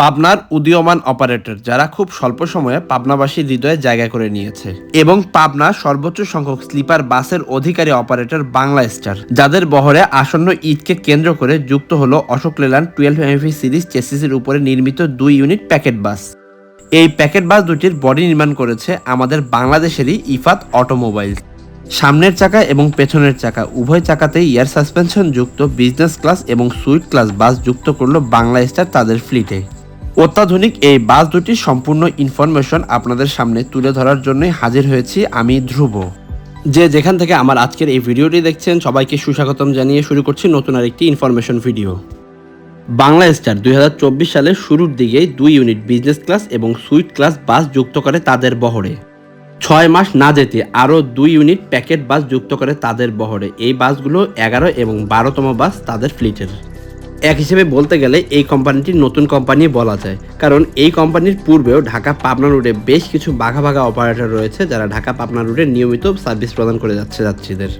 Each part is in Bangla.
পাবনার উদীয়মান অপারেটর, যারা খুব স্বল্প সময়ে পাবনাবাসীর হৃদয়ে জায়গা করে নিয়েছে। এবং পাবনা সর্বোচ্চ সংখ্যক স্লিপার বাসের অধিকারী অপারেটর, বাংলা স্টার, যাদের বহরে আসন্ন ঈদকে কেন্দ্র করে যুক্ত হলো অশোক লেল্যান্ড টুয়েলভ এমএফি সিরিজ চেসিসের উপরে নির্মিত দুই ইউনিট প্যাকেট বাস। এই প্যাকেট বাস দুটির বডি নির্মাণ করেছে আমাদের বাংলাদেশেরই ইফাত অটোমোবাইল। সামনের চাকা এবং পেছনের চাকা, উভয় চাকাতেই এয়ার সাসপেনশন যুক্ত, বিজনেস ক্লাস এবং সুইট ক্লাস বাস যুক্ত করল বাংলা স্টার তাদের ফ্লিটে। অত্যাধুনিক এই বাস দুটির সম্পূর্ণ ইনফরমেশন আপনাদের সামনে তুলে ধরার জন্যই হাজির হয়েছি আমি ধ্রুব। যে যেখান থেকে আমার আজকের এই ভিডিওটি দেখছেন, সবাইকে সুস্বাগতম জানিয়ে শুরু করছি নতুন আরেকটি ইনফরমেশন ভিডিও বাংলা স্টার দুই হাজার চব্বিশ সালের শুরুর দিকেই দুই ইউনিট বিজনেস ক্লাস এবং সুইট ক্লাস বাস যুক্ত করে তাদের বহরে। ছয় মাস না যেতে আরও দুই ইউনিট প্যাকেট বাস যুক্ত করে তাদের বহরে। এই বাসগুলো এগারো এবং বারোতম বাস তাদের ফ্লিটের এক হিসেবে বলতে গেলে এই কোম্পানিটি নতুন কোম্পানি বলা যায়। কারণ এই কোম্পানির পূর্বেও ঢাকা পাবনা রুটে বেশ কিছু বাঘা বাঘা অপারেটর রয়েছে যারা ঢাকা পাবনা রুটে নিয়মিত সার্ভিস প্রদান করে যাচ্ছে যাত্রীদের।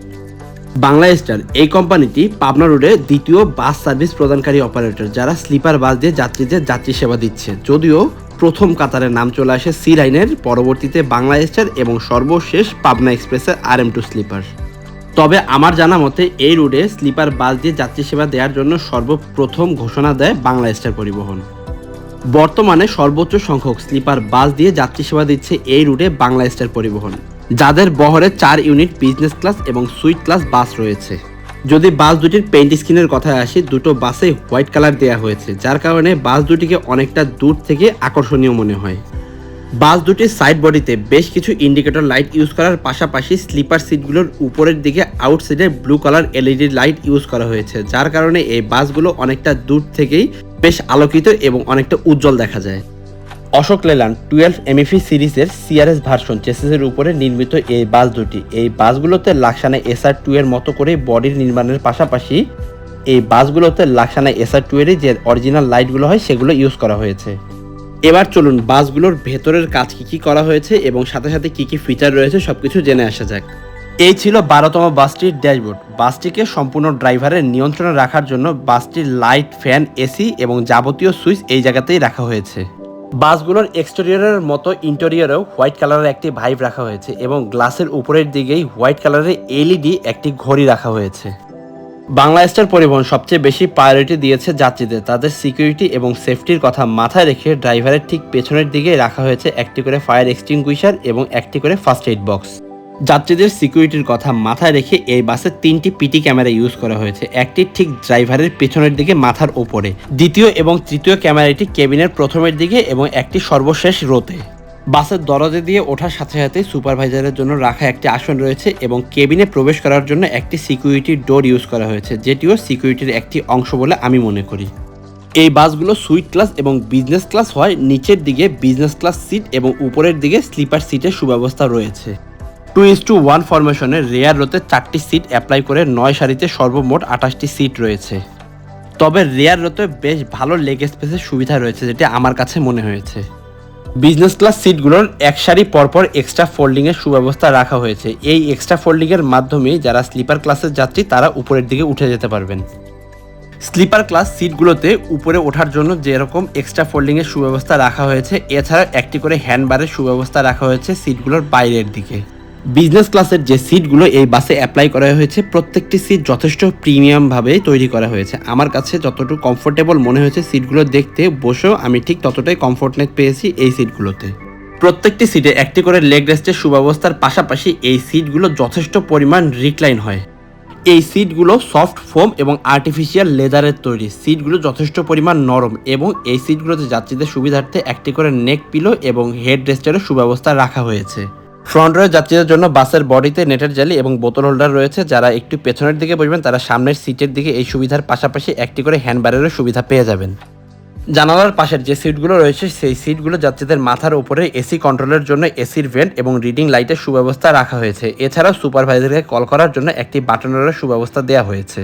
বাংলা স্টার, এই কোম্পানিটি পাবনা রোডে দ্বিতীয় বাস সার্ভিস প্রদানকারী অপারেটর যারা স্লিপার বাস দিয়ে যাত্রীদের যাত্রী সেবা দিচ্ছে। যদিও প্রথম কাতারের নাম চলে আসে সি লাইনের পরবর্তীতে বাংলা স্টার এবং সর্বশেষ পাবনা এক্সপ্রেসের আর এম টু স্লিপার তবে আমার জানা মতে এই রুটে স্লিপার বাস দিয়ে যাত্রী সেবা দেওয়ার জন্য সর্বপ্রথম ঘোষণা দেয় বাংলা স্টার পরিবহন। বর্তমানে সর্বোচ্চ সংখ্যক স্লিপার বাস দিয়ে যাত্রী সেবা দিচ্ছে এই রুটে বাংলা স্টার পরিবহন। যাদের বহরে চার ইউনিট বিজনেস ক্লাস এবং সুইট ক্লাস বাস রয়েছে। যদি বাস দুটির পেইন্ট স্ক্রিনের কথায় আসি, দুটো বাসে হোয়াইট কালার দেওয়া হয়েছে, যার কারণে বাস দুটিকে অনেকটা দূর থেকে আকর্ষণীয় মনে হয়। বাস দুটির সাইড বডিতে বেশ কিছু ইন্ডিকেটর লাইট ইউজ করার পাশাপাশি স্লিপার সিটগুলোর উপরের দিকে আউটসাইডে blue colour LED light use করা হয়েছে, যার কারণে এই বাসগুলো অনেকটা দূর থেকেই বেশ আলোকিত এবং অনেকটা উজ্জ্বল দেখা যায়। অশোক লেল্যান্ড টুয়েলভ এমএফি সিরিজের সিআরএস ভার্সন চেসিসের উপরে নির্মিত এই বাস দুটি। এই বাসগুলোতে লাকসানা এসআর টু এর মতো করে বডির নির্মাণের পাশাপাশি এই বাসগুলোতে লাকসানা এসআর টু এরই যে অরিজিনাল লাইটগুলো হয়, সেগুলো ইউজ করা হয়েছে। এবার চলুন বাসগুলোর ভেতরের কাজ কি কি করা হয়েছে এবং সাথে সাথে কি কি ফিচার রয়েছে সবকিছু জেনে আসা যাক। এই ছিল বারোতম বাসটির ড্যাশবোর্ড বাসটিকে সম্পূর্ণ ড্রাইভারের নিয়ন্ত্রণে রাখার জন্য বাসটির লাইট ফ্যান এসি এবং যাবতীয় সুইচ এই জায়গাতেই রাখা হয়েছে। বাসগুলোর এক্সটেরিয়রের মতো ইন্টেরিয়রেও হোয়াইট কালারের একটি ভাইব রাখা হয়েছে এবং গ্লাসের উপরের দিকেই হোয়াইট কালারের এলইডি একটি ঘড়ি রাখা হয়েছে। বাংলা স্টার পরিবহন সবচেয়ে বেশি প্রায়োরিটি দিয়েছে যাত্রীদের। তাদের সিকিউরিটি এবং সেফটির কথা মাথায় রেখে ড্রাইভারের ঠিক পেছনের দিকে রাখা হয়েছে একটি করে ফায়ার এক্সটিংগুইশার এবং একটি করে ফার্স্ট এইড বক্স যাত্রীদের সিকিউরিটির কথা মাথায় রেখে এই বাসে তিনটি পিটি ক্যামেরা ইউজ করা হয়েছে। একটি ঠিক ড্রাইভারের পেছনের দিকে মাথার ওপরে দ্বিতীয় এবং তৃতীয় ক্যামেরাটি কেবিনের প্রথমের দিকে এবং একটি সর্বশেষ রোতে। বাসের দরজা দিয়ে ওঠার সাথে সাথে সুপারভাইজারের জন্য রাখা একটি আসন রয়েছে এবং কেবিনে প্রবেশ করার জন্য একটি সিকিউরিটি ডোর ইউজ করা হয়েছে, যেটিও সিকিউরিটির একটি অংশ বলে আমি মনে করি। এই বাসগুলো সুইট ক্লাস এবং বিজনেস ক্লাস হয়, নিচের দিকে বিজনেস ক্লাস সিট এবং উপরের দিকে স্লিপার সিটের সুব্যবস্থা রয়েছে। টু ইস টু ওয়ান ফরমেশনে রেয়ার রোতে চারটি সিট অ্যাপ্লাই করে নয় সারিতে সর্বমোট আঠাশটি সিট রয়েছে। তবে রেয়ার রোতে বেশ ভালো লেগ স্পেসের সুবিধা রয়েছে, যেটি আমার কাছে মনে হয়েছে। বিজনেস ক্লাস সিটগুলোর এক সারি পরপর এক্সট্রা ফোল্ডিংয়ের সুব্যবস্থা রাখা হয়েছে। এই এক্সট্রা ফোল্ডিংয়ের মাধ্যমে যারা স্লিপার ক্লাসের যাত্রী, তারা উপরের দিকে উঠে যেতে পারবেন। স্লিপার ক্লাস সিটগুলোতে উপরে ওঠার জন্য যেরকম এক্সট্রা ফোল্ডিংয়ের সুব্যবস্থা রাখা হয়েছে, এছাড়া একটি করে হ্যান্ডবারের সুব্যবস্থা রাখা হয়েছে সিটগুলোর বাইরের দিকে। বিজনেস ক্লাসের যে সিটগুলো এই বাসে অ্যাপ্লাই করা হয়েছে, প্রত্যেকটি সিট যথেষ্ট প্রিমিয়ামভাবে তৈরি করা হয়েছে। আমার কাছে যতটুকু কমফোর্টেবল মনে হয়েছে সিটগুলো দেখতে, বসেও আমি ঠিক ততটাই কমফোর্টনেস পেয়েছি এই সিটগুলোতে প্রত্যেকটি সিটে একটি করে লেগ রেস্টের সুব্যবস্থার পাশাপাশি এই সিটগুলো যথেষ্ট পরিমাণ রিক্লাইন হয়। এই সিটগুলো সফট ফোম এবং আর্টিফিশিয়াল লেদারের তৈরি। সিটগুলো যথেষ্ট পরিমাণ নরম এবং এই সিটগুলোতে যাত্রীদের সুবিধার্থে একটি করে নেক পিলো এবং হেড রেস্টেরও সুব্যবস্থা রাখা হয়েছে। ফ্রন্ট রয়ে যাত্রীদের জন্য বাসের বডিতে নেটের জালি এবং বোতল হোল্ডার রয়েছে। যারা একটু পেছনের দিকে বসবেন, তারা সামনের সিটের দিকে এই সুবিধার পাশাপাশি একটি করে হ্যান্ডবারেরও সুবিধা পেয়ে যাবেন। জানালার পাশের যে সিটগুলো রয়েছে, সেই সিটগুলো যাত্রীদের মাথার উপরে এসি কন্ট্রোলের জন্য এসির ভেন্ট এবং রিডিং লাইটের সুব্যবস্থা রাখা হয়েছে। এছাড়াও সুপারভাইজারকে কল করার জন্য একটি বাটনেরও সুব্যবস্থা দেওয়া হয়েছে।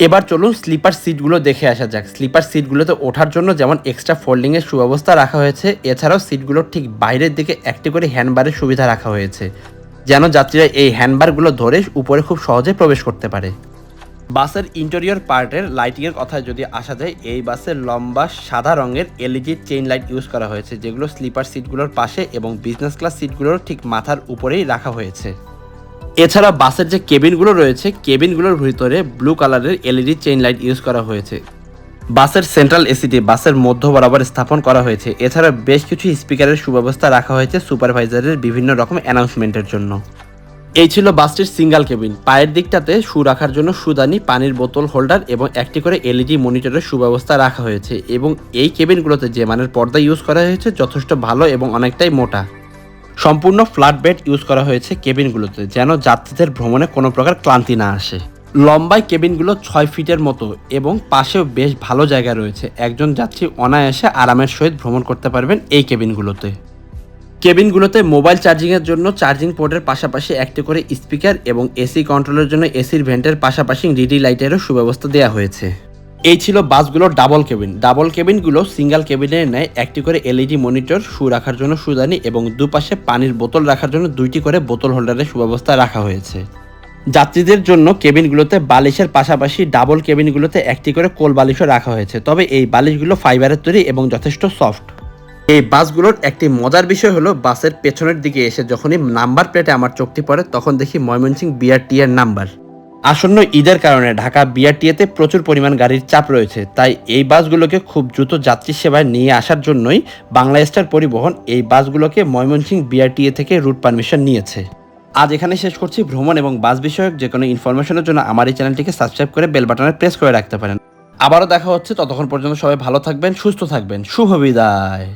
এবার চলুন স্লিপার সিটগুলো দেখে আসা যাক। স্লিপার সিটগুলোতে ওঠার জন্য যেমন এক্সট্রা ফোল্ডিংয়ের সুব্যবস্থা রাখা হয়েছে, এছাড়াও সিটগুলোর ঠিক বাইরের দিকে একটি করে হ্যান্ডবারের সুবিধা রাখা হয়েছে, যেন যাত্রীরা এই হ্যান্ডবারগুলো ধরে উপরে খুব সহজে প্রবেশ করতে পারে। বাসের ইন্টেরিয়র পার্টের লাইটিং এর কথায় যদি আসা যায়, এই বাসের লম্বা সাদা রঙের এলইডি চেইন লাইট ইউজ করা হয়েছে, যেগুলো স্লিপার সিটগুলোর পাশে এবং বিজনেস ক্লাস সিটগুলোর ঠিক মাথার উপরেই রাখা হয়েছে। এছাড়া বাসের যে কেবিনগুলো রয়েছে, কেবিনগুলোর ভিতরে ব্লু কালারের এলইডি চেইন লাইট ইউজ করা হয়েছে। বাসের সেন্ট্রাল এসিটি বাসের মধ্য বরাবর স্থাপন করা হয়েছে। এছাড়া বেশ কিছু স্পিকারের সুব্যবস্থা রাখা হয়েছে সুপারভাইজারের বিভিন্ন রকম অ্যানাউন্সমেন্টের জন্য। এই ছিল বাসটির সিঙ্গেল কেবিন পায়ের দিকটাতে শু রাখার জন্য সুদানি পানির বোতল হোল্ডার এবং একটি করে এলইডি মনিটরের সুব্যবস্থা রাখা হয়েছে। এবং এই কেবিনগুলোতে যে মানের পর্দা ইউজ করা হয়েছে যথেষ্ট ভালো এবং অনেকটাই মোটা। সম্পূর্ণ ফ্ল্যাট বেড ইউজ করা হয়েছে কেবিনগুলোতে, যেন যাত্রীদের ভ্রমণে কোনো প্রকার ক্লান্তি না আসে। লম্বায় কেবিনগুলো ছয় ফিটের মতো এবং পাশেও বেশ ভালো জায়গা রয়েছে। একজন যাত্রী অনায়াসে আরামের সহিত ভ্রমণ করতে পারবেন এই কেবিনগুলোতে। কেবিনগুলোতে মোবাইল চার্জিংয়ের জন্য চার্জিং পোর্টের পাশাপাশি একটি করে স্পিকার এবং এসি কন্ট্রোলের জন্য এসির ভেন্টের পাশাপাশি ডিডি লাইটেরও সুব্যবস্থা দেওয়া হয়েছে। এই ছিল বাসগুলোর ডাবল কেবিন ডাবল কেবিনগুলো সিঙ্গেল কেবিনের ন্যায় একটি করে এলইডি মনিটর শু রাখার জন্য সুদানি এবং দুপাশে পানির বোতল রাখার জন্য দুইটি করে বোতল হোল্ডারের সুব্যবস্থা রাখা হয়েছে। যাত্রীদের জন্য কেবিনগুলোতে বালিশের পাশাপাশি ডাবল কেবিনগুলোতে একটি করে কোল বালিশও রাখা হয়েছে। তবে এই বালিশগুলো ফাইবারের তৈরি এবং যথেষ্ট সফট এই বাসগুলোর একটি মজার বিষয় হলো, বাসের পেছনের দিকে এসে যখনই নাম্বার প্লেটে আমার চোখটি পড়ে, তখন দেখি ময়মনসিং বিআরটি এর নাম্বার। আসন্ন ঈদের কারণে ঢাকা বিআরটিএতে প্রচুর পরিমাণ গাড়ির চাপ রয়েছে, তাই এই বাসগুলোকে খুব দ্রুত যাত্রী সেবায় নিয়ে আসার জন্যই বাংলা স্টার পরিবহন এই বাসগুলোকে ময়মনসিং বিআরটিএ থেকে রুট পারমিশন নিয়েছে। আজ এখানে শেষ করছি। ভ্রমণ এবং বাস বিষয়ক যে কোনো ইনফরমেশনের জন্য আমার এই চ্যানেলটিকে সাবস্ক্রাইব করে বেল বাটনে প্রেস করে রাখতে পারেন। আবারও দেখা হচ্ছে। ততক্ষণ পর্যন্ত সবাই ভালো থাকবেন, সুস্থ থাকবেন। শুভ বিদায়।